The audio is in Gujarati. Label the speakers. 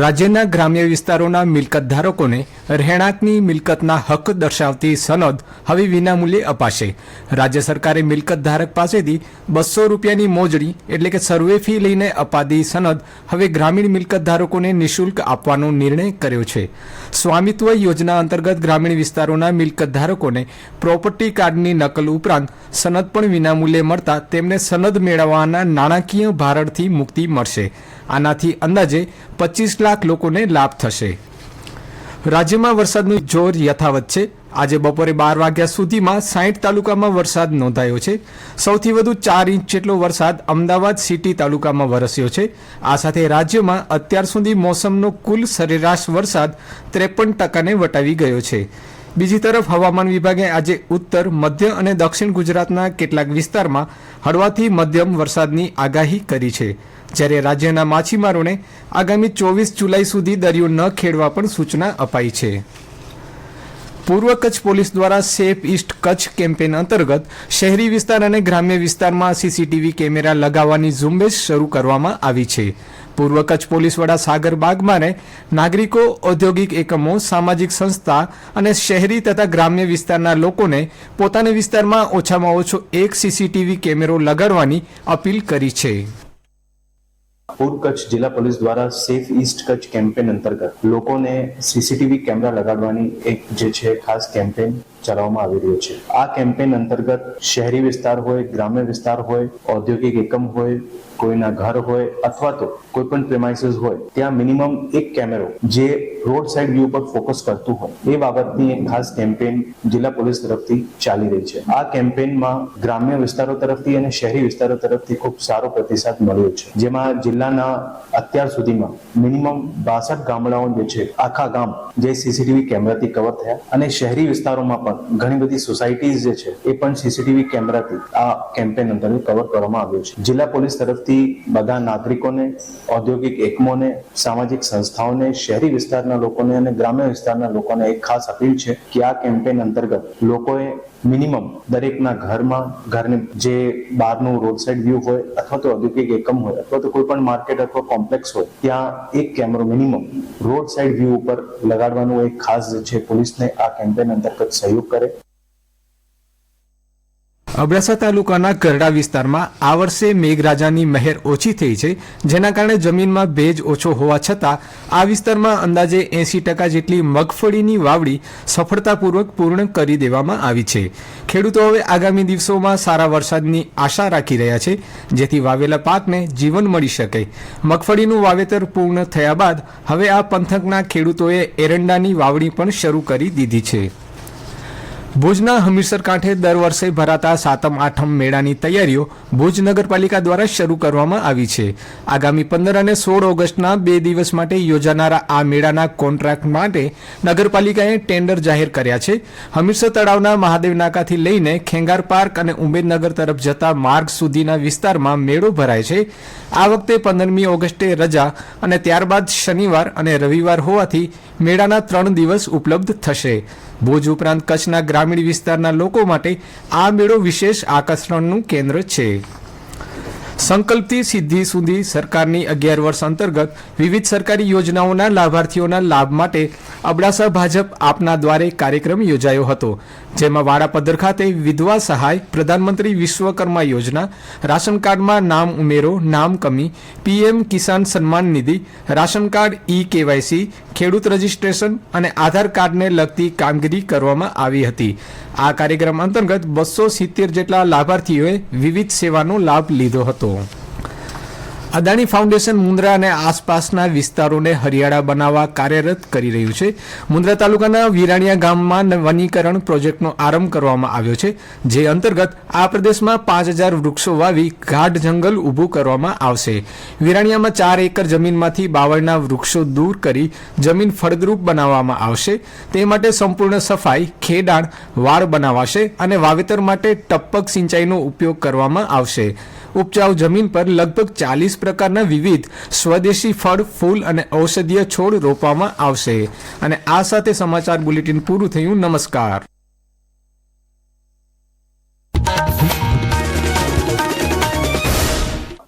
Speaker 1: રાજ્યના ગ્રામ્ય વિસ્તારોના મિલકત ધારકોને રહેણાંકની મિલકતના હક દર્શાવતી સનદ હવે વિનામૂલ્યે અપાશે. રાજ્ય સરકારે મિલકત ધારક પાસેથી બસો રૂપિયાની મોજડી, એટલે કે સર્વે ફી લઈને અપાતી સનદ, હવે ગ્રામીણ મિલકત ધારકોને નિઃશુલ્ક આપવાનો નિર્ણય કર્યો છે. સ્વામિત્વ યોજના અંતર્ગત ગ્રામીણ વિસ્તારોના મિલકત ધારકોને પ્રોપર્ટી કાર્ડની નકલ ઉપરાંત સનદ પણ વિનામૂલ્યે મળતા તેમને સનદ મેળવવાના નાણાકીય ભારણથી મુક્તિ મળશે. આનાથી અંદાજે પચીસ લાખ લોકોને લાભ થશે. રાજ્યમાં વરસાદનું જોર યથાવત છે. આજે બપોરે બાર વાગ્યા સુધીમાં સાઠ તાલુકામાં વરસાદ નોંધાયો છે. સૌથી વધુ ચાર ઇંચ જેટલો વરસાદ અમદાવાદ સિટી તાલુકામાં વરસ્યો છે. આ સાથે રાજ્યમાં અત્યાર સુધી મોસમનો કુલ સરેરાશ વરસાદ ત્રેપન ટકાને વટાવી ગયો છે. બીજી તરફ હવામાન વિભાગે આજે ઉત્તર, મધ્ય અને દક્ષિણ ગુજરાતના કેટલાક વિસ્તારમાં હળવાથી મધ્યમ વરસાદની આગાહી કરી છે. જ્યારે રાજ્યના માછીમારોને આગામી ચોવીસ જુલાઈ સુધી દરિયો ન ખેડવા પણ સૂચના અપાઈ છે. પૂર્વ કચ્છ પોલીસ દ્વારા સેફ ઇસ્ટ કચ્છ કેમ્પેન અંતર્ગત શહેરી વિસ્તાર અને ગ્રામ્ય વિસ્તારમાં સીસીટીવી કેમેરા લગાવવાની ઝુંબેશ શરૂ કરવામાં આવી છે. પૂર્વ કચ્છ પોલીસ વડા સાગર બાગમાને નાગરિકો, ઔદ્યોગિક એકમો, સામાજિક સંસ્થા અને શહેરી તથા ગ્રામ્ય વિસ્તારના લોકોને પોતાના વિસ્તારમાં ઓછામાં ઓછો એક સીસીટીવી કેમેરો લગાડવાની અપીલ કરી છે.
Speaker 2: પૂર્વ કચ્છ જિલ્લા પોલીસ દ્વારા સેફ ઈસ્ટ કચ્છ કેમ્પેન અંતર્ગત લોકોને સીસીટીવી કેમેરા લગાડવાની એક જે છે ખાસ કેમ્પેન ચલાવવામાં આવી રહ્યો છે. આ કેમ્પેન અંતર્ગત શહેરી વિસ્તાર હોય, ગ્રામ્ય વિસ્તાર હોય, ઔદ્યોગિક એકમ હોય, કોઈના ઘર હોય અથવા તો કોઈ પણ પ્રેમાઇસીસ હોય, ત્યાં મિનિમમ એક કેમેરો જે રોડ સાઇડ વ્યૂ પર ફોકસ કરતું હોય. એ બાબતની એક ખાસ કેમ્પેન જિલ્લા પોલીસ તરફથી ચાલી રહી છે. આ કેમ્પેનમાં ગ્રામ્ય વિસ્તારો તરફથી અને શહેરી વિસ્તારો તરફથી ખૂબ સારો પ્રતિસાદ મળ્યો છે. જેમાં જિલ્લાના અત્યાર સુધીમાં મિનિમમ બાસઠ ગામડાઓ જે છે, આખા ગામ જે સીસીટીવી કેમેરાથી કવર થયા અને શહેરી વિસ્તારોમાં પણ ઘણી બધી સોસાયટીઝ જે છે, એ પણ સીસીટીવી કેમેરાથી આ કેમ્પેન અંતર્ગત કવર કરવામાં આવ્યો છે. જિલ્લા પોલીસ તરફથી બધા નાગરિકોને, ઔદ્યોગિક એકમોને, સામાજિક સંસ્થાઓને, શહેરી વિસ્તારના લોકોને અને ગ્રામ્ય વિસ્તારના લોકોને એક ખાસ અપીલ છે કે આ કેમ્પેન અંતર્ગત લોકોએ મિનિમમ દરેકના ઘરમાં ઘરની જે બહારનું રોડ સાઇડ વ્યૂ હોય અથવા તો ઔદ્યોગિક એકમ હોય અથવા તો કોઈ પણ માર્કેટ અથવા કોમ્પ્લેક્સ હોય, ત્યાં એક કેમેરો મિનિમમ રોડ સાઇડ વ્યૂ ઉપર લગાડવાનું એક ખાસ જે છે, પોલીસને આ કેમ્પેન અંતર્ગત સહયોગ કરે.
Speaker 1: અબડાસા તાલુકાના ગરડા વિસ્તારમાં આ વર્ષે મેઘરાજાની મહેર ઓછી થઈ છે, જેના કારણે જમીનમાં ભેજ ઓછો હોવા છતાં આ વિસ્તારમાં અંદાજે એંસી ટકા જેટલી મગફળીની વાવડી સફળતાપૂર્વક પૂર્ણ કરી દેવામાં આવી છે. ખેડૂતો હવે આગામી દિવસોમાં સારા વરસાદની આશા રાખી રહ્યા છે, જેથી વાવેલા પાકને જીવન મળી શકે. મગફળીનું વાવેતર પૂર્ણ થયા બાદ હવે આ પંથકના ખેડૂતોએ એરંડાની વાવણી પણ શરૂ કરી દીધી છે. ભુજના હમીરસર કાંઠે દર વર્ષે ભરાતા સાતમ, આઠમ મેળાની તૈયારીઓ ભુજ નગરપાલિકા દ્વારા શરૂ કરવામાં આવી છે. આગામી પંદર અને સોળ ઓગસ્ટના બે દિવસ માટે યોજાનારા આ મેળાના કોન્ટ્રાક્ટ માટે નગરપાલિકાએ ટેન્ડર જાહેર કર્યા છે. હમીરસર તળાવના મહાદેવ નાકાથી લઈને ખેંગાર પાર્ક અને ઉમેદનગર તરફ જતા માર્ગ સુધીના વિસ્તારમાં મેળો ભરાય છે. આ વખતે પંદરમી ઓગસ્ટે રજા અને ત્યારબાદ શનિવાર અને રવિવાર હોવાથી મેળાના ત્રણ દિવસ ઉપલબ્ધ થશે. ભુજ ઉપરાંત કચ્છના ગ્રામીણ વિસ્તારના લોકો માટે આ મેળો વિશેષ આકર્ષણનું કેન્દ્ર છે. સંકલ્પથી સિદ્ધિ સુધી સરકારની અગિયાર વર્ષ અંતર્ગત વિવિધ સરકારી યોજનાઓના લાભાર્થીઓના લાભ માટે અબડાસા ભાજપ આપના દ્વારે કાર્યક્રમ યોજાયો હતો, જેમાં વાડાપદ્ધર ખાતે વિધવા સહાય, પ્રધાનમંત્રી વિશ્વકર્મા યોજના, રાશન કાર્ડમાં નામ ઉમેરો, નામ કમી, PM Kisan Samman Nidhi, ration card e KYC ખેડૂત રજીસ્ટ્રેશન અને આધાર કાર્ડને લગતી કામગીરી કરવામાં આવી હતી. આ કાર્યક્રમ અંતર્ગત બસો સિત્તેર જેટલા લાભાર્થીઓએ વિવિધ સેવાનો લાભ લીધો હતો. અદાણી ફાઉન્ડેશન મુન્દ્રા અને આસપાસના વિસ્તારોને હરિયાળા બનાવવા કાર્યરત કરી રહ્યું છે. મુન્દ્રા તાલુકાના વિરાણીયા ગામમાં વનીકરણ પ્રોજેક્ટનો આરંભ કરવામાં આવ્યો છે, જે અંતર્ગત આ પ્રદેશમાં પાંચ હજાર વૃક્ષો વાવી ગાઢ જંગલ ઊભું કરવામાં આવશે. વિરાણીયામાં ચાર એકર જમીનમાંથી બાવળના વૃક્ષો દૂર કરી જમીન ફળદ્રુપ બનાવવામાં આવશે. તે માટે સંપૂર્ણ સફાઈ, ખેડાણ, વાળ બનાવાશે અને વાવેતર માટે ટપક સિંચાઈનો ઉપયોગ કરવામાં આવશે. ઉપજાઉ જમીન પર લગભગ ચાલીસ પ્રકારના વિવિધ સ્વદેશી ફળ, ફૂલ અને ઔષધીય છોડ રોપવામાં આવશે. અને આ સાથે સમાચાર બુલેટિન પૂરું થયું. નમસ્કાર.